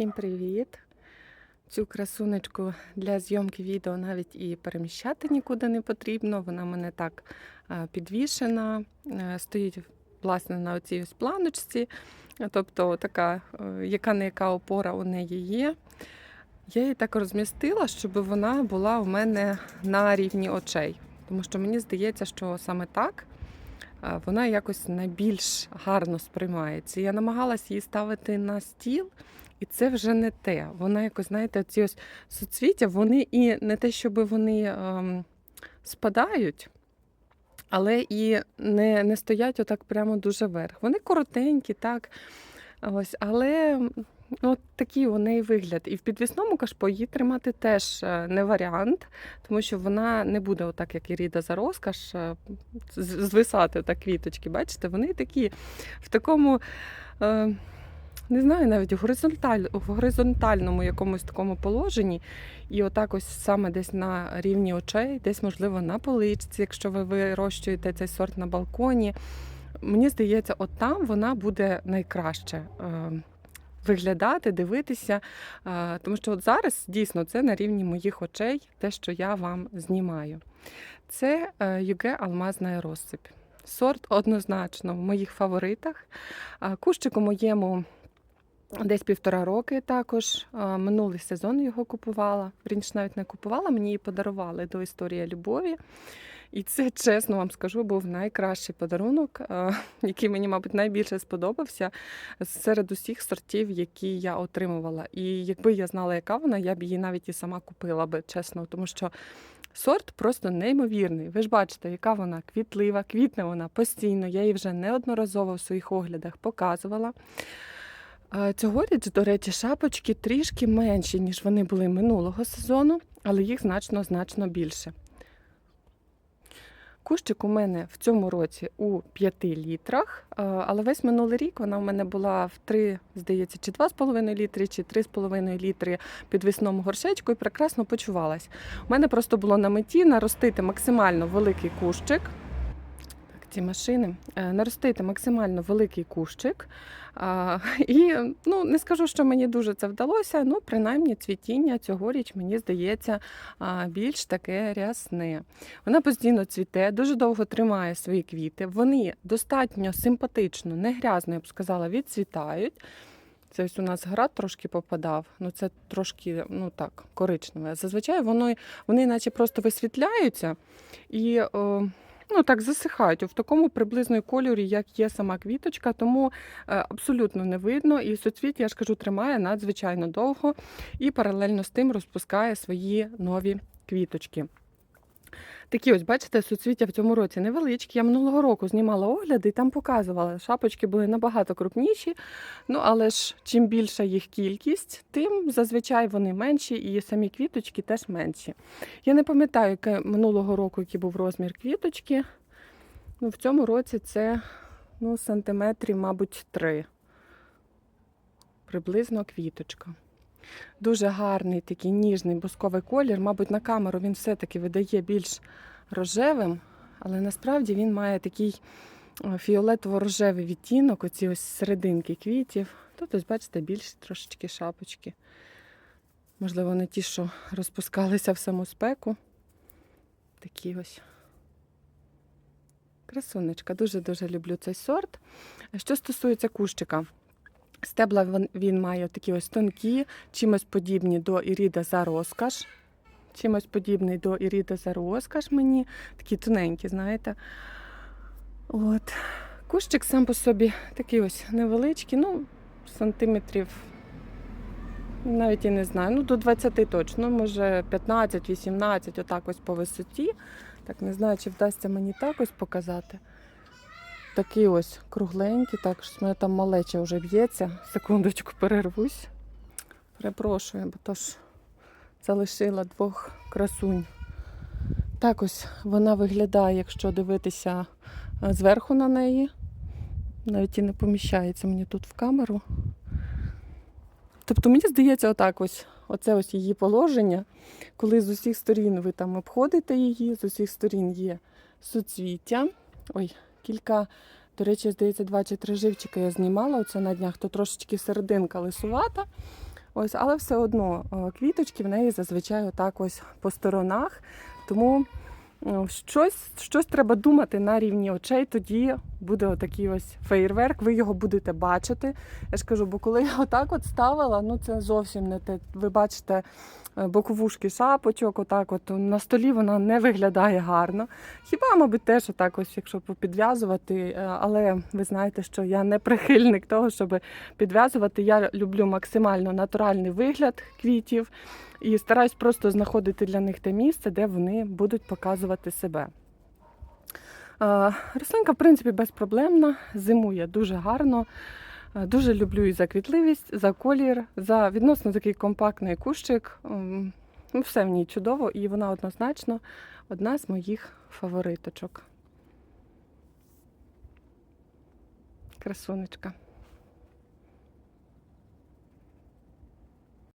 Всім привіт! Цю красунечку для зйомки відео навіть і переміщати нікуди не потрібно. Вона мене так е, підвішена, е, стоїть власне на оцій ось планочці. Тобто така, е, яка не яка опора у неї є. Я її так розмістила, щоб вона була в мене на рівні очей. Тому що мені здається, що саме так вона якось найбільш гарно сприймається. Я намагалась її ставити на стіл, і це вже не те. Вона якось, знаєте, ці ось суцвіття, вони і не те, щоб вони ем, спадають. Але і не, не стоять отак прямо дуже вверх. Вони коротенькі, так. Ось, але от такий у неї вигляд. І в підвісному кашпо її тримати теж е, не варіант, тому що вона не буде, отак, як і Ріда за розкаш, е, звисати отак квіточки. Бачите, вони такі в такому. Е, не знаю, навіть горизонталь, в горизонтальному якомусь такому положенні, і отак ось саме десь на рівні очей, десь, можливо, на поличці, якщо ви вирощуєте цей сорт на балконі. Мені здається, от там вона буде найкраще е, виглядати, дивитися. Е, тому що от зараз дійсно це на рівні моїх очей, те, що я вам знімаю. Це е, Юге Алмазна розсип. Сорт однозначно в моїх фаворитах. Кущику моєму десь півтора роки також. Минулий сезон його купувала. Вірніше навіть не купувала, мені її подарували до історії любові. І це, чесно вам скажу, був найкращий подарунок, який мені, мабуть, найбільше сподобався серед усіх сортів, які я отримувала. І якби я знала, яка вона, я б її навіть і сама купила би, чесно, тому що сорт просто неймовірний. Ви ж бачите, яка вона квітлива, квітне вона постійно. Я її вже неодноразово в своїх оглядах показувала. Цьогоріч, до речі, шапочки трішки менші, ніж вони були минулого сезону, але їх значно значно більше. Кущик у мене в цьому році у 5 літрах, але весь минулий рік вона в мене була в 3, здається, чи 2,5 літри, чи 3,5 літри підвісному горшечку і прекрасно почувалась. У мене просто було на меті наростити максимально великий кущик. Ці машини. Е, Наростити максимально великий кущик. І ну, не скажу, що мені дуже це вдалося, ну, принаймні цвітіння цьогоріч, мені здається, більш таке рясне. Вона постійно цвіте, дуже довго тримає свої квіти. Вони достатньо симпатично, не грязно, я б сказала, відцвітають. Це ось у нас град трошки попадав, ну це трошки ну так, коричневе. Зазвичай воно, вони наче просто висвітляються і о, ну, так засихають в такому приблизно кольорі, як є сама квіточка, тому е, абсолютно не видно. І соцвіт, я ж кажу, тримає надзвичайно довго і паралельно з тим розпускає свої нові квіточки. Такі ось, бачите, суцвіття в цьому році невеличкі. Я минулого року знімала огляди і там показувала, шапочки були набагато крупніші. Ну, але ж чим більша їх кількість, тим зазвичай вони менші і самі квіточки теж менші. Я не пам'ятаю, яке минулого року, який був розмір квіточки. Ну, в цьому році це ну, сантиметрів, мабуть, три. Приблизно квіточка. Дуже гарний такий ніжний бусковий колір. Мабуть, на камеру він все-таки видає більш рожевим, але насправді він має такий е, фіолетово-рожевий відтінок, оці ось серединки квітів. Тут ось, бачите, більш трошечки шапочки. Можливо, не ті, що розпускалися в саму спеку. Такі ось. Красунечка, дуже-дуже люблю цей сорт. Що стосується кущика, Стебла він, має такі ось тонкі, чимось подібні до Іріда за розкаш. Чимось подібний до Іріда за розкаш мені. Такі тоненькі, знаєте. От. Кущик сам по собі такий ось невеличкий, ну, сантиметрів, навіть я не знаю, ну до 20 точно, може 15-18, отак ось по висоті. Так, не знаю, чи вдасться мені так ось показати. Такий ось кругленький, так що мене там малеча вже б'ється. Секундочку перервусь. Перепрошую, бо то ж залишила двох красунь. Так ось вона виглядає, якщо дивитися е, зверху на неї. Навіть і не поміщається мені тут в камеру. Тобто мені здається, отак ось, оце ось її положення, коли з усіх сторін ви там обходите її, з усіх сторін є суцвіття. Ой, кілька, до речі, здається, два чи три живчика я знімала оце на днях, то трошечки серединка лисувата. Ось, але все одно е, квіточки в неї зазвичай отак ось по сторонах. Тому щось, щось треба думати на рівні очей, тоді буде отакий ось феєрверк, ви його будете бачити. Я ж кажу, бо коли я отак от ставила, ну це зовсім не те. Ви бачите е, боковушки шапочок, отак от на столі вона не виглядає гарно. Хіба, мабуть, теж отак ось, якщо підв'язувати, е, але ви знаєте, що я не прихильник того, щоб підв'язувати. Я люблю максимально натуральний вигляд квітів і стараюсь просто знаходити для них те місце, де вони будуть показувати себе. Рослинка, в принципі, безпроблемна, зимує дуже гарно. Дуже люблю і за квітливість, за колір, за відносно такий компактний кущик. Ну, все в ній чудово, і вона однозначно одна з моїх фавориточок. Красунечка.